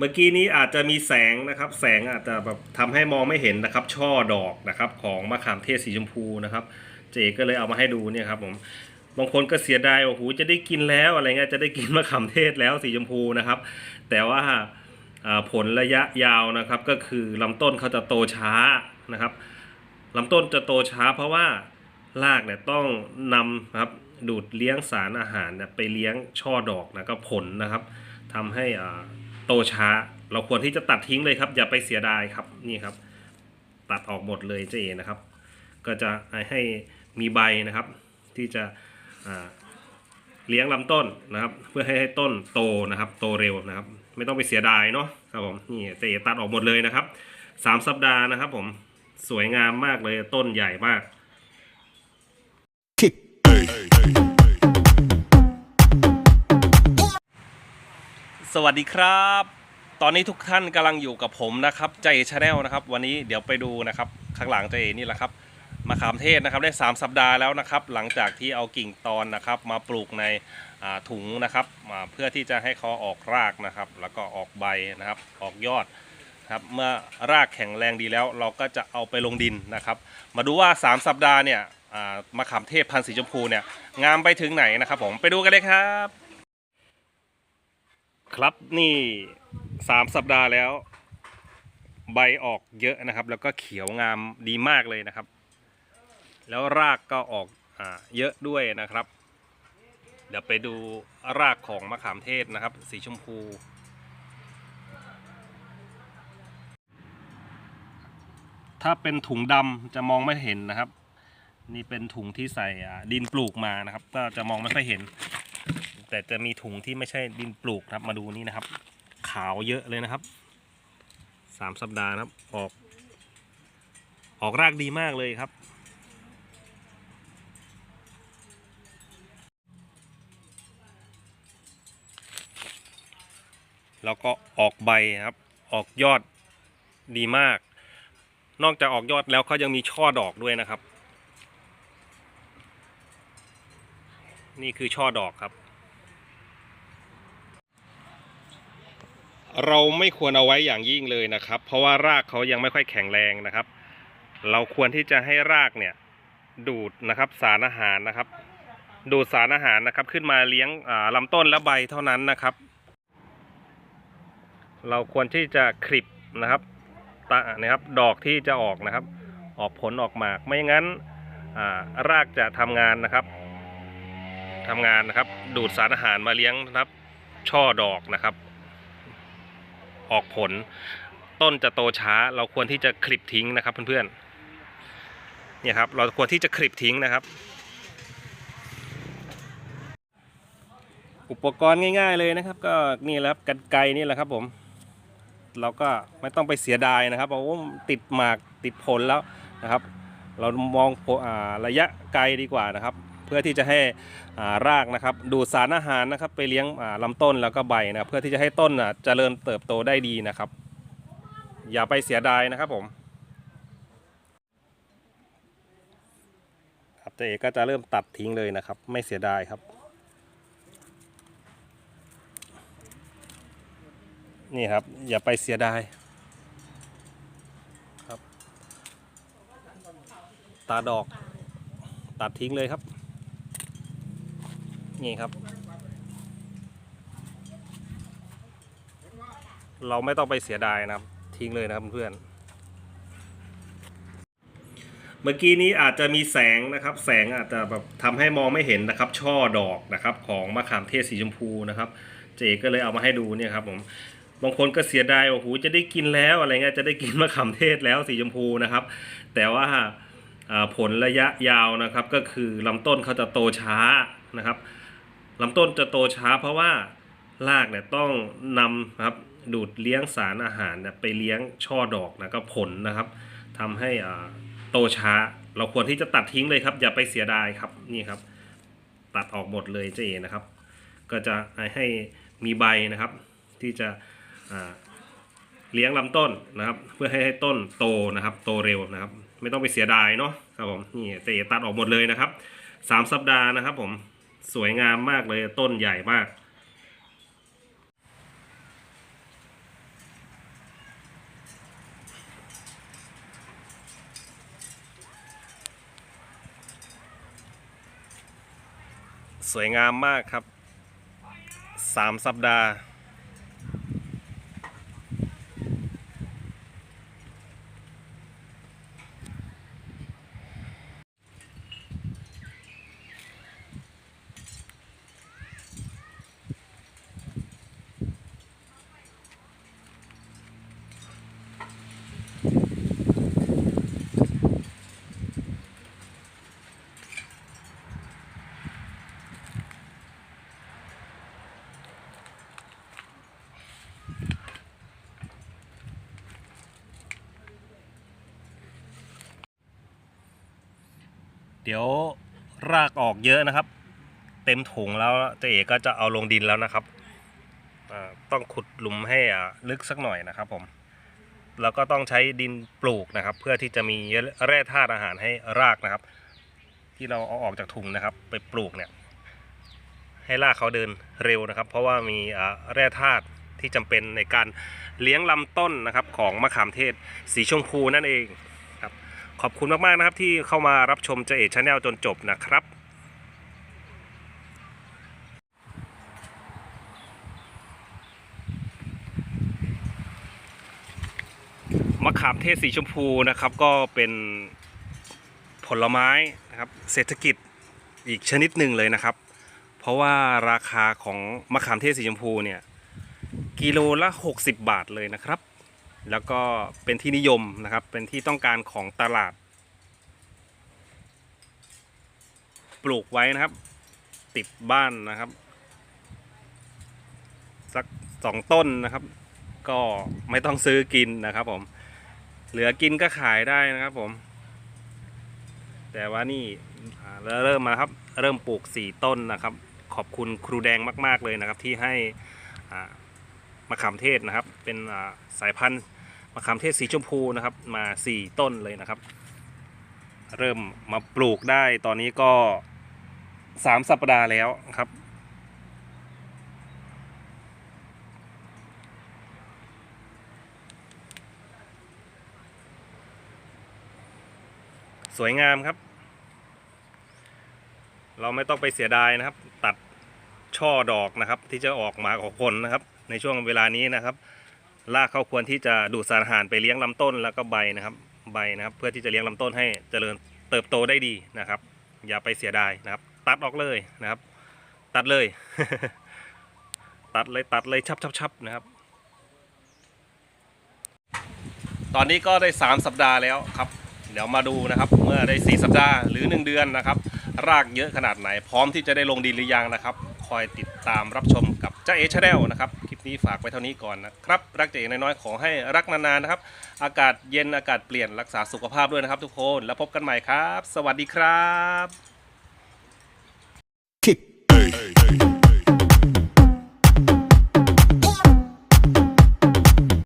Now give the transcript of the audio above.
เมื่อกี้นี้อาจจะมีแสงนะครับ แสงอาจจะแบบทำให้มองไม่เห็นนะครับ ช่อดอกนะครับของมะขามเทศสีชมพูนะครับ เจก็เลยเอามาให้ดูเนี่ยครับผมบางคนก็เสียดายว่าโอ้โหจะได้กินแล้วอะไรเงี้ยจะได้กินมะขามเทศแล้วสีชมพูนะครับ แต่ว่าผลระยะยาวนะครับก็คือลำต้นเขาจะโตช้านะครับลำต้นจะโตช้า เพราะว่ารากเนี่ยต้องนำครับดูดเลี้ยงสารอาหารเนี่ยไปเลี้ยงช่อดอกนะก็ผลนะครับทำให้อ่า โตช้า เราควรที่จะตัดทิ้งเลยครับ อย่าไปเสียดายครับนี่ครับ ตัดออกหมดเลยเจนะครับ ก็จะให้มีใบนะครับ ที่จะเลี้ยงลำต้นนะครับ เพื่อให้ให้ต้นโตนะครับ โตเร็วนะครับ ไม่ต้องไปเสียดายเนาะครับผมนี่เจตัดออกหมดเลยนะครับสามสัปดาห์นะครับ ผมสวยงามมากเลยต้นใหญ่มาก สวัสดีครับ ตอนนี้ทุกท่านกำลังอยู่กับผมนะครับใจชาแนลนะครับ วันนี้เดี๋ยวไปดูนะครับข้างหลังใจนี่แหละครับมะขามเทศนะครับได้ 3 สัปดาห์แล้วนะครับ หลังจากที่เอากิ่งตอนนะครับ มาปลูกในถุงนะครับเพื่อที่จะให้เขาออกรากนะครับ แล้วก็ออกใบนะครับ ออกยอดครับเมื่อรากแข็งแรงดีแล้ว เราก็จะเอาไปลงดินนะครับ มาดูว่า 3 สัปดาห์เนี่ยมะขามเทศพันธุ์สีชมพูเนี่ยงามไปถึงไหนนะครับ ผมไปดูกันเลยครับ ครับนี่สามสัปดาห์แล้ว ใบออกเยอะนะครับ แล้วก็เขียวงามดีมากเลยนะครับ แล้วรากก็ออกอ่าเยอะด้วยนะครับ เดี๋ยวไปดูรากของมะขามเทศนะครับ สีชมพู ถ้าเป็นถุงดำจะมองไม่เห็นนะครับ นี่เป็นถุงที่ใส่ดินปลูกมานะครับ ก็จะมองไม่ค่อยเห็น แต่จะมีถุงที่ไม่ใช่ดินปลูกครับมาดูนี่นะครับ ขาวเยอะเลยนะครับสามสัปดาห์นะครับออกออกรากดีมากเลยครับ แล้วก็ออกใบครับ ออกยอดดีมาก นอกจากออกยอดแล้วเขายังมีช่อดอกด้วยนะครับ นี่คือช่อดอกครับ เราไม่ควรเอาไว้อย่างยิ่งเลยนะครับ เพราะว่ารากเขายังไม่ค่อยแข็งแรงนะครับ เราควรที่จะให้รากเนี่ยดูดนะครับสารอาหารนะครับ ดูดสารอาหารนะครับ ขึ้นมาเลี้ยงลำต้นและใบเท่านั้นนะครับ เราควรที่จะคลิปนะครับตานะครับดอกที่จะออกนะครับ ออกผลออกหมากไม่งั้นรากจะทำงานนะครับ ทำงานนะครับ ดูดสารอาหารมาเลี้ยงนะครับ ช่อดอกนะครับ ออกผล ต้นจะโตช้า เราควรที่จะคลิปทิ้งนะครับ เพื่อนๆเนี่ยครับ เราควรที่จะคลิปทิ้งนะครับ อุปกรณ์ง่าย ๆเลยนะครับ ก็นี่แหละครับกันไกนี่แหละครับผม เราก็ไม่ต้องไปเสียดายนะครับเพราะว่าติดหมากติดผลแล้วนะครับ เรามองอระยะไกลดีกว่านะครับ พื่อที่จะให้ารากนะครับดูดสารอาหารนะครับไปเลี้ยงอ่าลำต้นแล้วก็ใบนะครับเพื่อที่จะให้ต้นอะเจริญเติบโตได้ดีนะครับ อย่าไปเสียดายนะครับผมครับเจเอกก็จะเริ่มตัดทิ้งเลยนะครับ ไม่เสียดายครับ นี่ครับอย่าไปเสียดายครับตาดอกตัดทิ้งเลยครับ นี่ครับ เราไม่ต้องไปเสียดายนะครับ ทิ้งเลยนะครับเพื่อนเมื่อกี้นี้อาจจะมีแสงนะครับ แสงอาจจะแบบทำให้มองไม่เห็นนะครับ ช่อดอกนะครับ ของมะขามเทศสีชมพูนะครับ เจก็เลยเอามาให้ดูเนี่ยครับผมบางคนก็เสียดายโอ้โหจะได้กินแล้วอะไรเงี้ยจะได้กินมะขามเทศแล้วสีชมพูนะครับ แต่ว่าผลระยะยาวนะครับ ก็คือลำต้นเขาจะโตช้านะครับ ลำต้นจะโตช้าเพราะว่ารากเนี่ยต้องนำครับดูดเลี้ยงสารอาหารเนี่ยไปเลี้ยงช่อดอกนะก็ผลนะครับทำให้อ่าโตช้า เราควรที่จะตัดทิ้งเลยครับ อย่าไปเสียดายครับนี่ครับ ตัดออกหมดเลยเจนะครับ ก็จะให้มีใบนะครับ ที่จะเลี้ยงลำต้นนะครับ เพื่อให้ให้ต้นโตนะครับ โตเร็วนะครับ ไม่ต้องไปเสียดายเนาะครับผมนี่เจตัดออกหมดเลยนะครับสามสัปดาห์นะครับผม สวยงามมากเลยต้นใหญ่มาก สวยงามมากครับ 3 สัปดาห์ เดี๋ยวรากออกเยอะนะครับ เต็มถุงแล้วเจ๊เอกก็จะเอาลงดินแล้วนะครับต้องขุดหลุมให้ลึกสักหน่อยนะครับผม แล้วก็ต้องใช้ดินปลูกนะครับ เพื่อที่จะมีแร่ธาตุอาหารให้รากนะครับ ที่เราเอาออกจากถุงนะครับ ไปปลูกเนี่ย ให้รากเขาเดินเร็วนะครับ เพราะว่ามีแร่ธาตุที่จำเป็นในการเลี้ยงลำต้นนะครับ ของมะขามเทศ สีชมพูนั่นเองครับขอบคุณมากๆนะครับที่เข้ามารับชมเจเอชาแนลจนจบนะครับ มะขามเทศสีชมพูนะครับก็เป็นผลไม้นะครับเศรษฐกิจอีกชนิดหนึ่งเลยนะครับ เพราะว่าราคาของมะขามเทศสีชมพูเนี่ยกิโลละ 60 บาทเลยนะครับ แล้วก็เป็นที่นิยมนะครับเป็นที่ต้องการของตลาด ปลูกไว้นะครับ ติดบ้านนะครับสักสองต้นนะครับ ก็ไม่ต้องซื้อกินนะครับผม เหลือกินก็ขายได้นะครับผม แต่ว่านี่อ่าเริ่มมาครับ เริ่มปลูกสี่ต้นนะครับ ขอบคุณครูแดงมาก ๆเลยนะครับ ที่ให้มะขามเทศนะครับ เป็นสายพันธุ์มะขามเทศสีชมพูนะครับ มาสี่ต้นเลยนะครับ เริ่มมาปลูกได้ตอนนี้ก็สามสัปดาห์แล้วครับ สวยงามครับ เราไม่ต้องไปเสียดายนะครับ ตัดช่อดอกนะครับ ที่จะออกมาของผลนะครับ ในช่วงเวลานี้นะครับรากเขาควรที่จะดูดสารอาหารไปเลี้ยงลำต้นแล้วก็ใบนะครับ ใบนะครับ เพื่อที่จะเลี้ยงลำต้นให้เจริญเติบโตได้ดีนะครับ อย่าไปเสียดายนะครับ ตัดออกเลยนะครับ ตัดเลย ตัดเลยตัดเลยชับชับชับนะครับ ตอนนี้ก็ได้ 3 สัปดาห์แล้วครับ เดี๋ยวมาดูนะครับเมื่อได้ 4 สัปดาห์หรือ 1 เดือนนะครับ รากเยอะขนาดไหน พร้อมที่จะได้ลงดินหรือยังนะครับ คอยติดตามรับชมกับเจ้าเอชแนลนะครับ คลิปนี้ฝากไว้เท่านี้ก่อนนะครับ รักเจ๊นน้อยๆขอให้รักนานๆนะครับ อากาศเย็นอากาศเปลี่ยนรักษาสุขภาพด้วยนะครับทุกคน แล้วพบกันใหม่ครับ สวัสดีครับ